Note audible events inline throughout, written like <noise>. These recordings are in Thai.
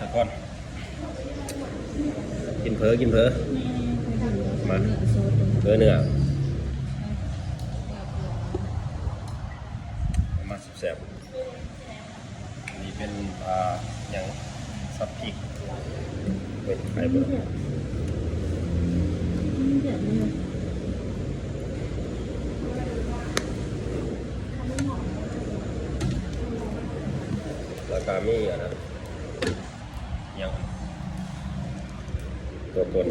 ตะก้อนกินเพอกินเพอมาเพอเนื้อมาแซ่บๆอันนี้เป็นอ่าอย่างซับพริกเป็นไข่เบอร์แล้วก็มีอันนั้นอย่าง ตัวตน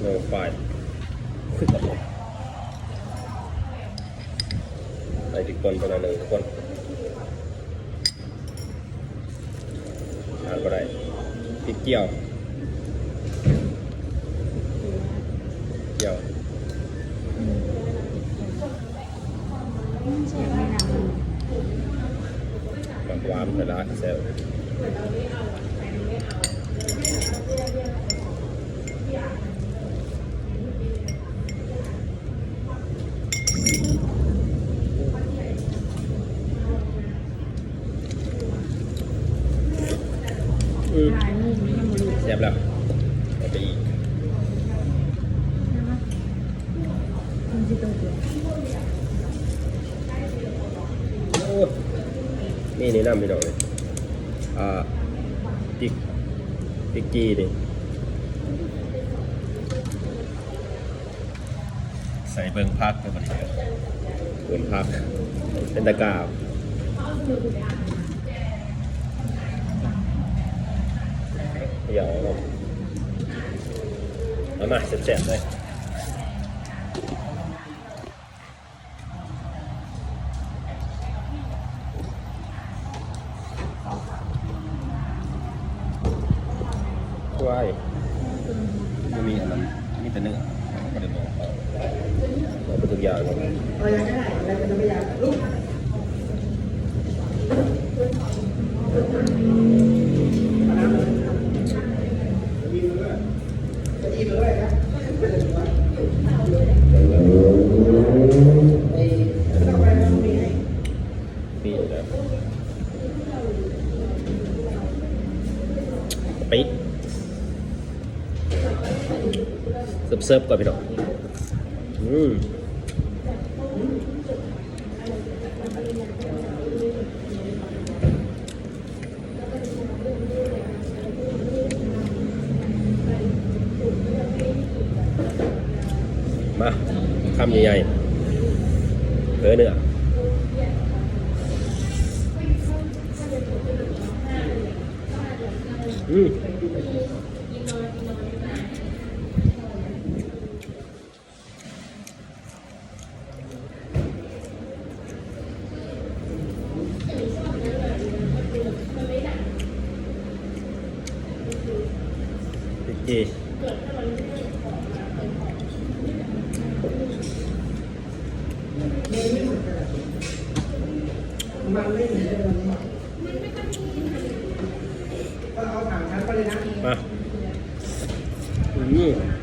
โนไฟขึ้นกับผมใส่ติดคนตัวนั้นหนึ่งคนทานก็ได้พริกเจียวเจียวกับหวานเวลาเซลอืมแซ่บแล้วเอาไปอีกโอ้ นี่นี่น้ำพี่น้องเลยอ่าติ๊กติ๊กกี้นี่ใส่เบิ่งพักไปหมดเลยเบิ่งพัก เป็นตะกร้าบเดี๋ยวเอาเอามาเสร็จๆเลย วายไม่มีอันนั้นมีแต่เนื้อก็เลยบอกเอาเอาไปตุกอย่างเลยเอาอย่างนั้นอะไรกันไม่อยากลูกปีแล้วปี เสิร์ฟๆก่อนพี่น้องอืมมาคำใหญ่ๆเออเนื้ออืมเอ๊ะ มันไม่เหมือนเดิมก็เอาสามชั้นไปเลยนะมาอืม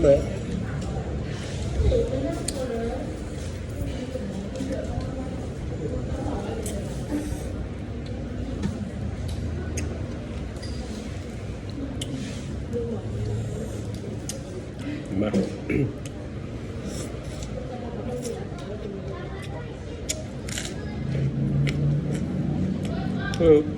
but Oh. <clears throat>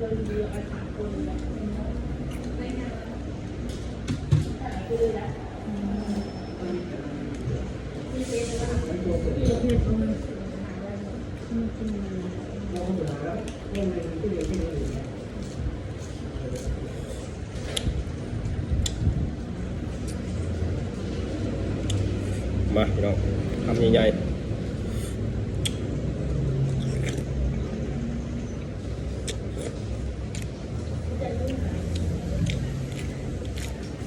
มาพี่น้องทำใหญ่ๆ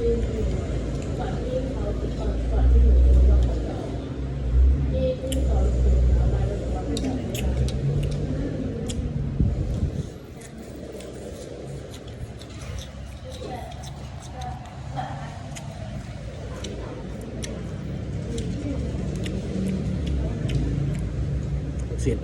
ซึ่งเสร็จ